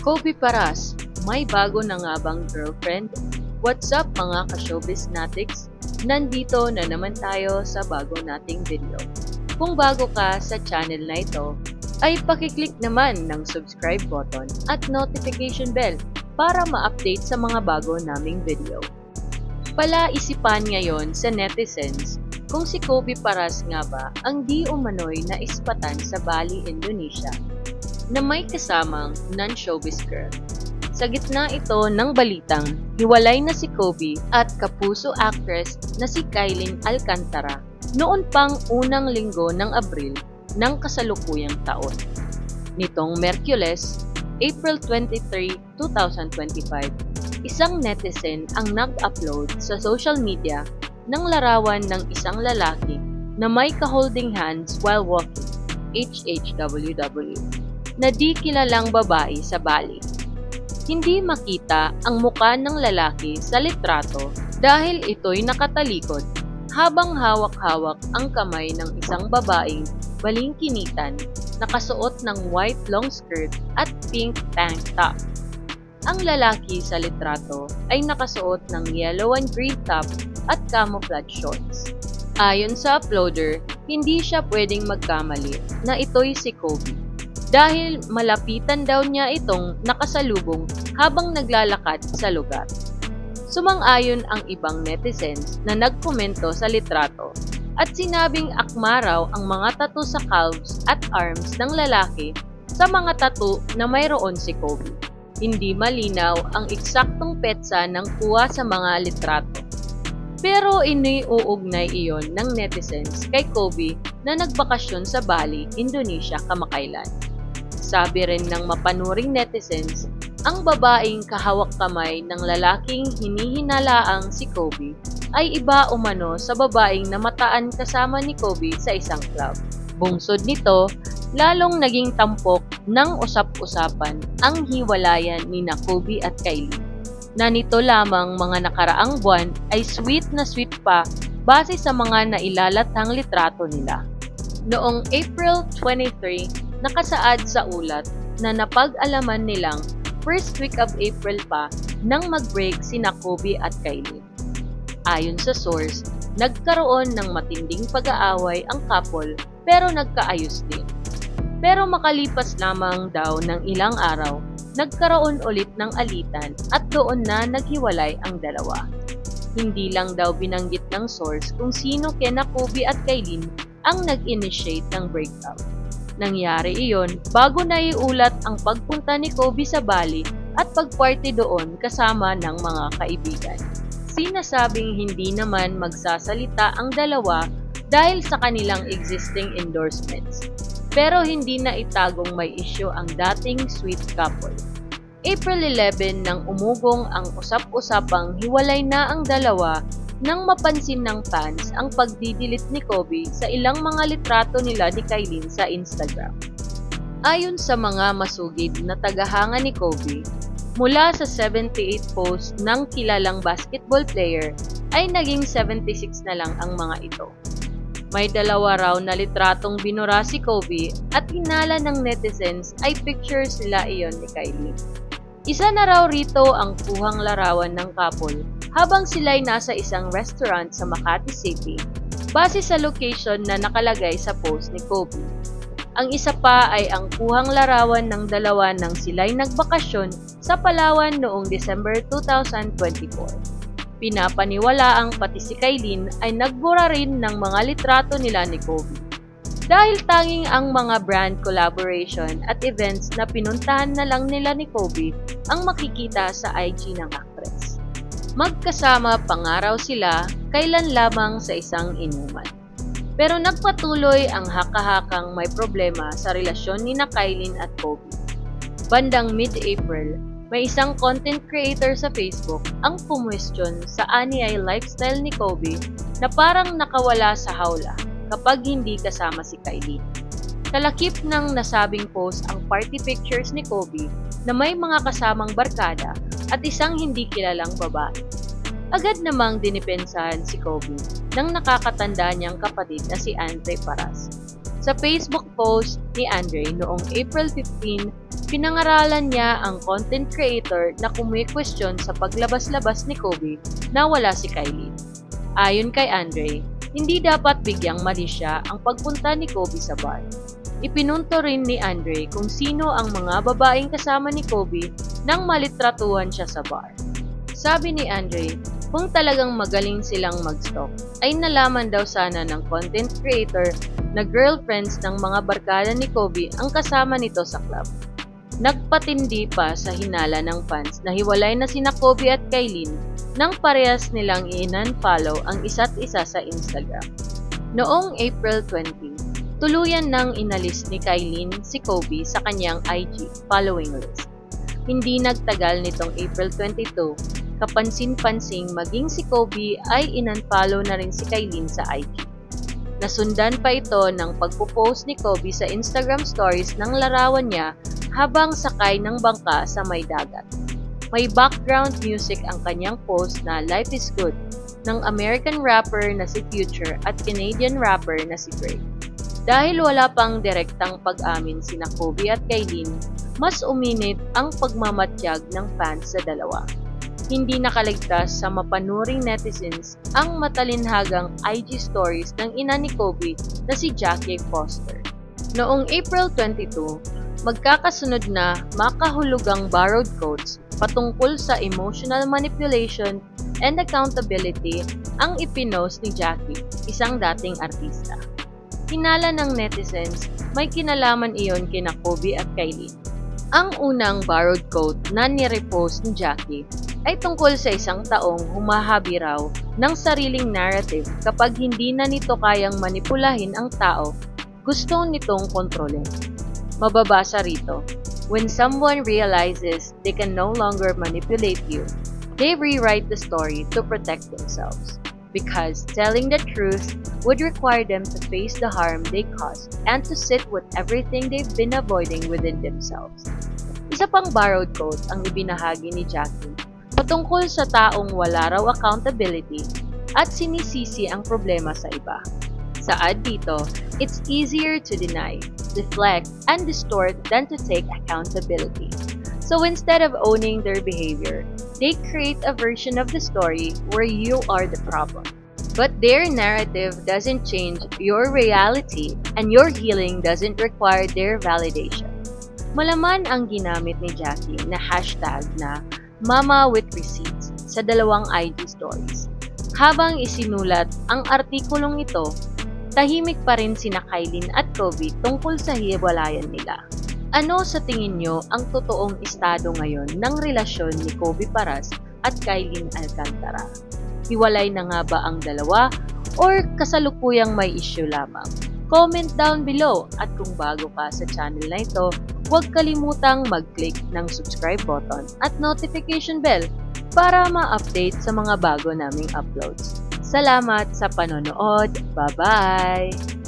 Kobe Paras, may bago na nga bang girlfriend? What's up mga ka-showbiz natics? Nandito na naman tayo sa bago nating video. Kung bago ka sa channel na ito, ay pakiclick naman ng subscribe button at notification bell para ma-update sa mga bago naming video. Palaisipan ngayon sa netizens kung si Kobe Paras nga ba ang di umano'y na ispatan sa Bali, Indonesia na may kasamang non-showbiz girl. Sa gitna ito ng balitang, hiwalay na si Kobe at kapuso actress na si Kailin Alcantara noon pang unang linggo ng Abril ng kasalukuyang taon. Nitong Merkules, April 23, 2025, isang netizen ang nag-upload sa social media ng larawan ng isang lalaki na may ka-holding hands while walking, HHWW, na di kilalang babae sa Bali. Hindi makita ang muka ng lalaki sa litrato dahil ito'y nakatalikod habang hawak-hawak ang kamay ng isang babaeng balingkinitan nakasuot ng white long skirt at pink tank top. Ang lalaki sa litrato ay nakasuot ng yellow and green top at camouflage shorts. Ayon sa uploader, hindi siya pwedeng magkamali na ito'y si Kobe dahil malapitan daw niya itong nakasalubong habang naglalakad sa lugar. Sumang-ayon ang ibang netizens na nagkomento sa litrato at sinabing akma raw ang mga tattoo sa calves at arms ng lalaki sa mga tattoo na mayroon si Kobe. Hindi malinaw ang eksaktong petsa ng kuha sa mga litrato. Pero iniuugnay iyon ng netizens kay Kobe na nagbakasyon sa Bali, Indonesia kamakailan. Sabi rin ng mapanuring netizens, ang babaeng kahawak kamay ng lalaking hinihinalaang si Kobe ay iba umano sa babaeng namataan kasama ni Kobe sa isang club. Bungsod nito, lalong naging tampok ng usap-usapan ang hiwalayan ni na Kobe at Kylie na nito lamang mga nakaraang buwan ay sweet na sweet pa base sa mga nailalathang litrato nila. Noong April 23, nakasaad sa ulat na napag-alaman nilang first week of April pa nang mag-break sina Kobe at Kylie. Ayon sa source, nagkaroon ng matinding pag-aaway ang couple pero nagkaayos din. Pero makalipas lamang daw ng ilang araw, nagkaroon ulit ng alitan at doon na naghiwalay ang dalawa. Hindi lang daw binanggit ng source kung sino kina Kobe at Kailin ang nag-initiate ng breakup. Nangyari iyon bago na iulat ang pagpunta ni Kobe sa Bali at pagparty doon kasama ng mga kaibigan. Sinasabing hindi naman magsasalita ang dalawa dahil sa kanilang existing endorsements pero hindi na itagong may isyo ang dating sweet couple. April 11 nang umugong ang usap-usapang hiwalay na ang dalawa nang mapansin ng fans ang pagdidilit ni Kobe sa ilang mga litrato nila ni Kailin sa Instagram. Ayon sa mga masugid na tagahanga ni Kobe, mula sa 78 posts ng kilalang basketball player ay naging 76 na lang ang mga ito. May dalawa raw na litratong binura si Kobe at hinala ng netizens ay pictures nila iyon ni Kylie. Isa na raw rito ang kuhang larawan ng couple habang sila'y nasa isang restaurant sa Makati City base sa location na nakalagay sa post ni Kobe. Ang isa pa ay ang kuhang larawan ng dalawa nang sila'y nagbakasyon sa Palawan noong December 2024 pinapaniwalaang pati si Kailin ay nagbura rin ng mga litrato nila ni Kobe. Dahil tanging ang mga brand collaboration at events na pinuntahan na lang nila ni Kobe ang makikita sa IG ng actress. Magkasama pangaraw sila kailan lamang sa isang inuman. Pero nagpatuloy ang haka-hakang may problema sa relasyon ni na at Kobe. Bandang mid-April, may isang content creator sa Facebook ang pumwestiyon sa ani lifestyle ni Kobe na parang nakawala sa hawla kapag hindi kasama si Kylie. Talakip ng nasabing post ang party pictures ni Kobe na may mga kasamang barkada at isang hindi kilalang babae. Agad namang dinipensahan si Kobe ng nakakatanda niyang kapatid na si Andre Paras. Sa Facebook post ni Andre noong April 15, Pinangaralan niya ang content creator na kumwi-question sa paglabas-labas ni Kobe na wala si Kylie. Ayon kay Andre, hindi dapat bigyang mali siya ang pagpunta ni Kobe sa bar. Ipinunto rin ni Andre kung sino ang mga babaeng kasama ni Kobe nang malitratuhan siya sa bar. Sabi ni Andre, kung talagang magaling silang mag-stalk, ay nalaman daw sana ng content creator na girlfriends ng mga barkada ni Kobe ang kasama nito sa club. Nagpatindi pa sa hinala ng fans na hiwalay na sina Kobe at Kailin nang parehas nilang i-unfollow ang isa't isa sa Instagram. Noong April 20, tuluyan nang inalis ni Kailin si Kobe sa kanyang IG following list. Hindi nagtagal nitong April 22, kapansin-pansing maging si Kobe ay inunfollow na rin si Kailin sa IG. Nasundan pa ito ng pagpo-post ni Kobe sa Instagram stories ng larawan niya habang sakay ng bangka sa may dagat. May background music ang kanyang post na Life is Good ng American rapper na si Future at Canadian rapper na si Drake. Dahil wala pang direktang pag-amin sina Kobe at Kailin, mas uminit ang pagmamatyag ng fans sa dalawa. Hindi nakaligtas sa mapanuring netizens ang matalinhagang IG stories ng ina ni Kobe na si Jackie Foster. Noong April 22, magkakasunod na makahulugang borrowed quotes patungkol sa emotional manipulation and accountability ang ipinost ni Jackie, isang dating artista. Hinala ng netizens, may kinalaman iyon kina Kobe at Kylie. Ang unang borrowed quote na nirepost ni Jackie ay tungkol sa isang taong humahabi raw ng sariling narrative kapag hindi na nito kayang manipulahin ang tao, gusto nitong kontrolin. Mababasa rito, when someone realizes they can no longer manipulate you, they rewrite the story to protect themselves. Because telling the truth would require them to face the harm they caused and to sit with everything they've been avoiding within themselves. Isa pang borrowed quote ang ibinahagi ni Jackie patungkol sa taong wala raw accountability at sinisisi ang problema sa iba. Saad dito, it's easier to deny, deflect, and distort than to take accountability. So instead of owning their behavior, they create a version of the story where you are the problem. But their narrative doesn't change your reality and your healing doesn't require their validation. Malaman ang ginamit ni Jackie na hashtag na Mama with Receipts sa dalawang IG stories. Habang isinulat ang artikulong ito, tahimik pa rin sina Kailin at Kobe tungkol sa hiwalayan nila. Ano sa tingin nyo ang totoong estado ngayon ng relasyon ni Kobe Paras at Kailin Alcantara? Hiwalay na nga ba ang dalawa or kasalukuyang may issue lamang? Comment down below at kung bago ka sa channel na ito, huwag kalimutang mag-click ng subscribe button at notification bell para ma-update sa mga bago naming uploads. Salamat sa panonood. Bye-bye!